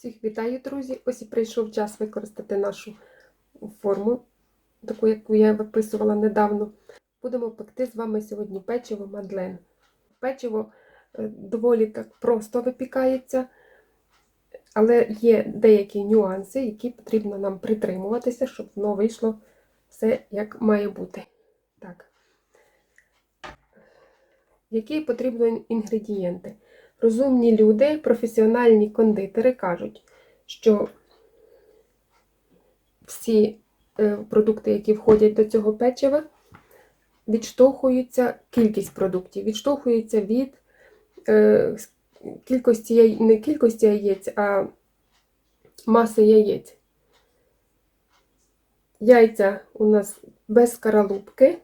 Всіх вітаю, друзі! Ось і прийшов час використати нашу форму, таку, яку я виписувала недавно. Будемо пекти з вами сьогодні печиво Мадлен. Печиво е, доволі так просто випікається, але є деякі нюанси, які потрібно нам притримуватися, щоб воно вийшло все як має бути. Так. Які потрібні інгредієнти? Розумні люди, професіональні кондитери кажуть, що всі е, продукти, які входять до цього печива, відштовхуються, кількість продуктів, відштовхуються від е, кількості не кількості яєць, а маси яєць. Яйця у нас без скаралупки.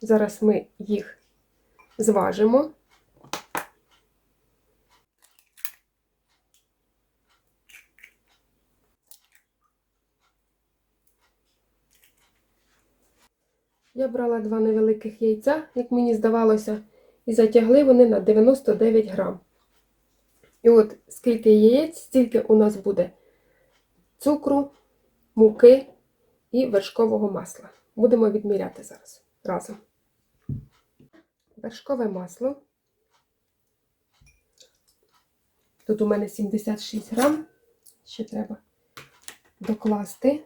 Зараз ми їх зважимо. Я брала два невеликих яйця, як мені здавалося, і затягли вони на 99 грам. І от скільки яєць, стільки у нас буде цукру, муки і вершкового масла. Будемо відміряти зараз разом. Вершкове масло. Тут у мене 76 грам. Ще треба докласти.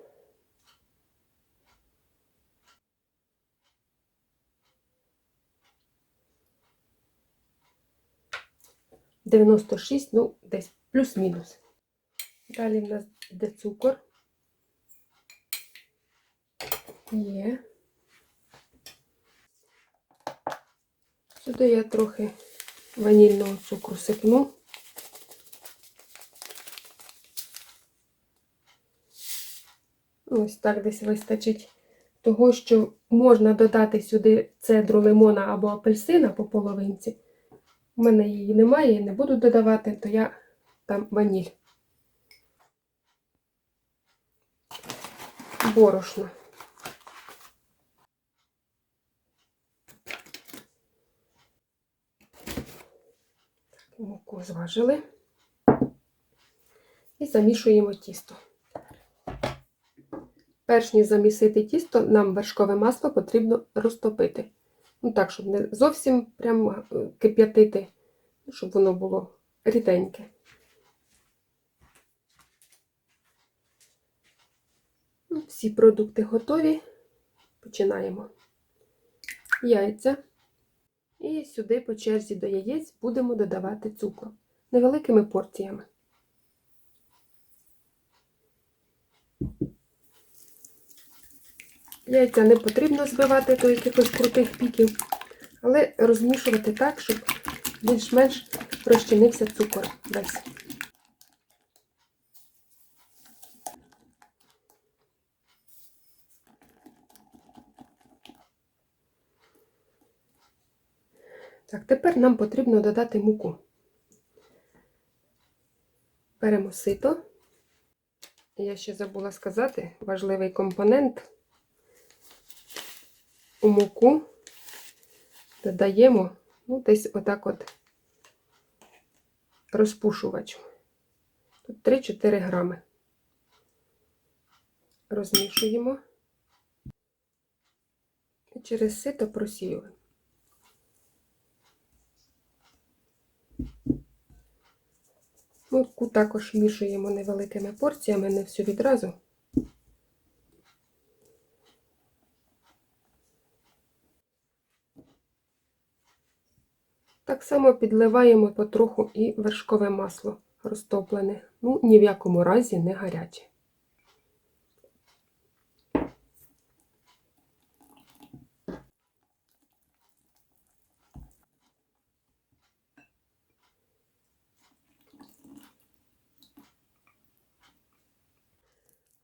Дев'яносто шість, ну, десь плюс-мінус. Далі в нас йде цукор. Є. Сюди я трохи ванільного цукру сипну. Ось так десь вистачить того, що можна додати сюди цедру лимона або апельсина по половинці. У мене її немає, і не буду додавати, то я там ваніль. Борошно. Муку зважили і замішуємо тісто. Перш ніж замісити тісто, нам вершкове масло потрібно розтопити. Ну так, щоб не зовсім прямо е, кип'ятити, щоб воно було ріденьке. Ну, Всі продукти готові. Починаємо. Яйця. І сюди по черзі до яєць будемо додавати цукор невеликими порціями. Яйця не потрібно збивати до якихось крутих піків, але розмішувати так, щоб більш-менш розчинився цукор весь. Так, тепер нам потрібно додати муку. Беремо сито. Я ще забула сказати важливий компонент. У муку додаємо ну, десь отак от розпушувач. Тут 3-4 грами. Розмішуємо і через сито просіюємо. Муку також мішуємо невеликими порціями, не всю відразу. Так само підливаємо потроху і вершкове масло розтоплене. Ну, ні в якому разі не гаряче.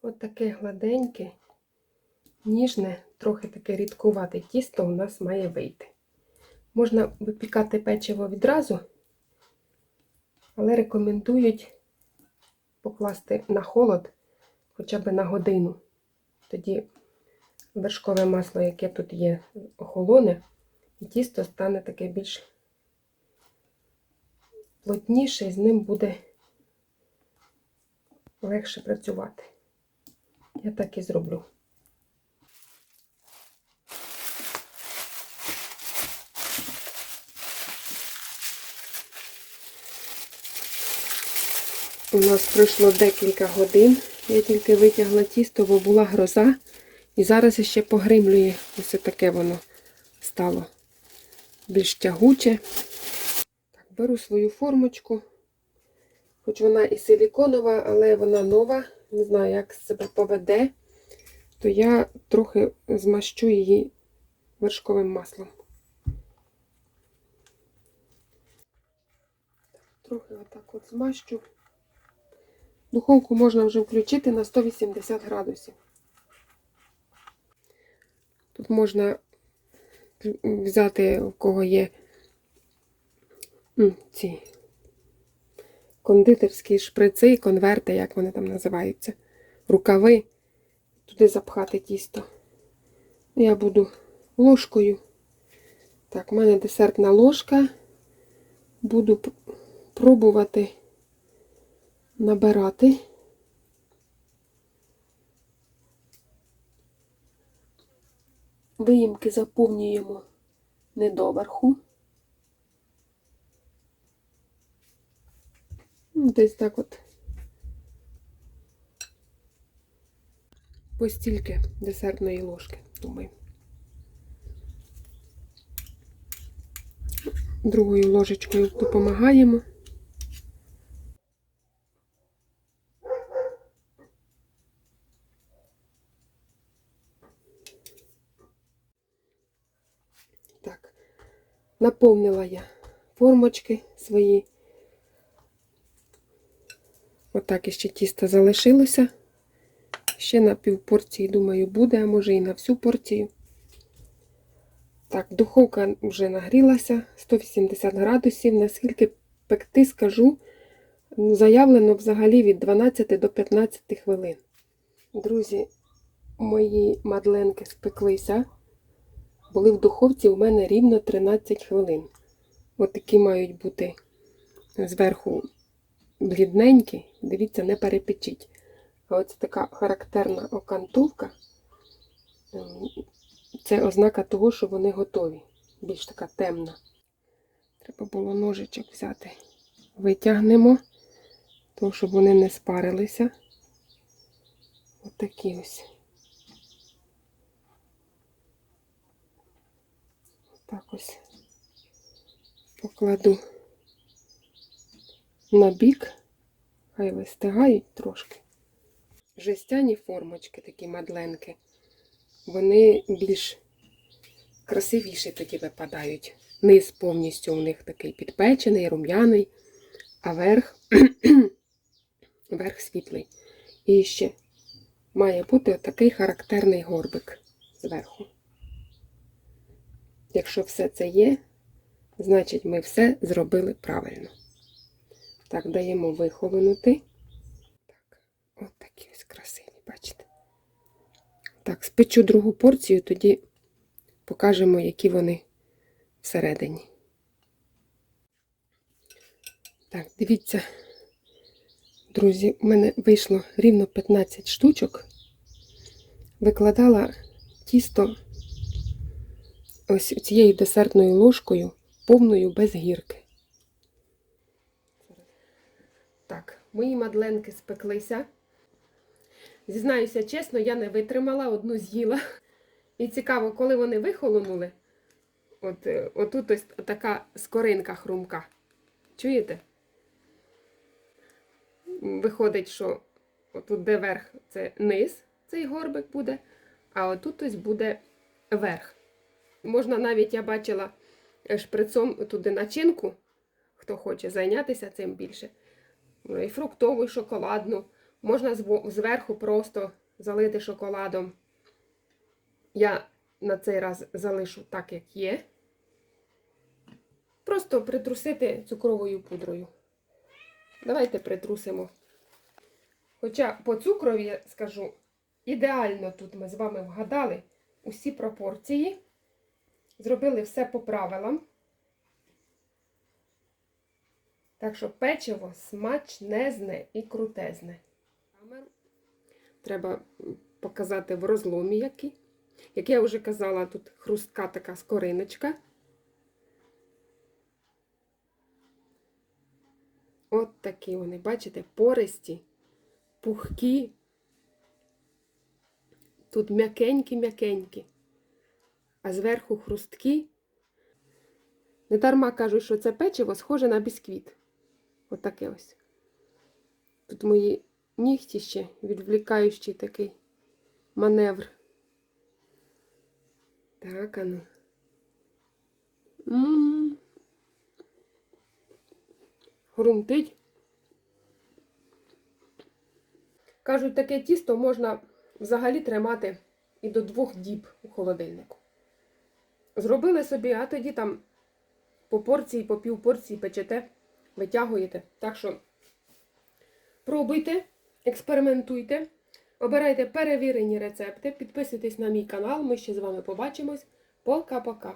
От таке гладеньке, ніжне, трохи таке рідкувате тісто у нас має вийти. Можна випікати печиво відразу, але рекомендують покласти на холод хоча б на годину. Тоді вершкове масло, яке тут є, охолоне, і тісто стане таке більш плотніше, і з ним буде легше працювати. Я так і зроблю. У нас пройшло декілька годин. Я тільки витягла тісто, бо була гроза. І зараз ще погримлює. Ось таке воно стало більш тягуче. Так, беру свою формочку. Хоч вона і силіконова, але вона нова. Не знаю, як себе поведе, то я трохи змащу її вершковим маслом. Трохи отак от змащу. Духовку можна вже включити на 180 градусів. Тут можна взяти, у кого є ці кондитерські шприци, конверти, як вони там називаються, рукави, туди запхати тісто. Я буду ложкою. Так, у мене десертна ложка. Буду пробувати набирати. Виїмки заповнюємо не доверху. Ну, Десь так от. По стільки десертної ложки, думаю. Другою ложечкою допомагаємо. Так, наповнила я формочки свої. Отак іще тісто залишилося. Ще на пів порції, думаю, буде, а може і на всю порцію. Так, духовка вже нагрілася 180 градусів. Наскільки пекти, скажу, ну, заявлено взагалі від 12 до 15 хвилин. Друзі, мої мадленки спеклися. Були в духовці у мене рівно 13 хвилин. От такі мають бути зверху блідненькі. Дивіться, не перепечіть. А ось така характерна окантовка. ем, Це ознака того, що вони готові. Більш така темна. Треба було ножичок взяти. Витягнемо, тому щоб вони не спарилися. Ось такі ось. Так ось покладу на бік, хай вистигають трошки. Жестяні формочки, такі мадленки, вони більш красивіші тоді випадають. Низ повністю у них такий підпечений, рум'яний, а верх, верх світлий. І ще має бути такий характерний горбик зверху. Якщо все це є, значить ми все зробили правильно. Так, даємо вихолонути. Так, от такі ось красиві, бачите. Так, спечу другу порцію, тоді покажемо, які вони всередині. Так, дивіться, друзі, у мене вийшло рівно 15 штучок. Викладала тісто ось цією десертною ложкою, повною без гірки. Так, мої мадленки спеклися. Зізнаюся чесно, я не витримала, одну з'їла. І цікаво, коли вони вихолонули, от, е, отут ось така скоринка хрумка. Чуєте? Виходить, що отут де верх, це низ, цей горбик буде, а отут ось буде верх. Можна навіть, я бачила е, шприцом туди начинку, хто хоче зайнятися цим більше. Ну, І фруктову, і шоколадну. Можна зверху просто залити шоколадом. Я на цей раз залишу так, як є. Просто притрусити цукровою пудрою. Давайте притрусимо. Хоча по цукрові, я скажу, ідеально тут ми з вами вгадали усі пропорції. Зробили все по правилам. Так що печиво смачнезне і крутезне. Треба показати в розломі які. Як я вже казала, тут хрустка така скориночка. От такі вони, бачите, пористі, пухкі. Тут м'якенькі-м'якенькі, а зверху хрусткі. Не дарма кажуть, що це печиво схоже на бісквіт. Отаке ось. Тут мої нігті ще відвлікаючий такий маневр. Так, ану. М. Хрумтить. Кажуть, таке тісто можна взагалі тримати і до двох діб у холодильнику. Зробили собі, а тоді там по порції, по пів порції печете, витягуєте. Так що пробуйте, експериментуйте, обирайте перевірені рецепти, підписуйтесь на мій канал. Ми ще з вами побачимось. Пока-пока!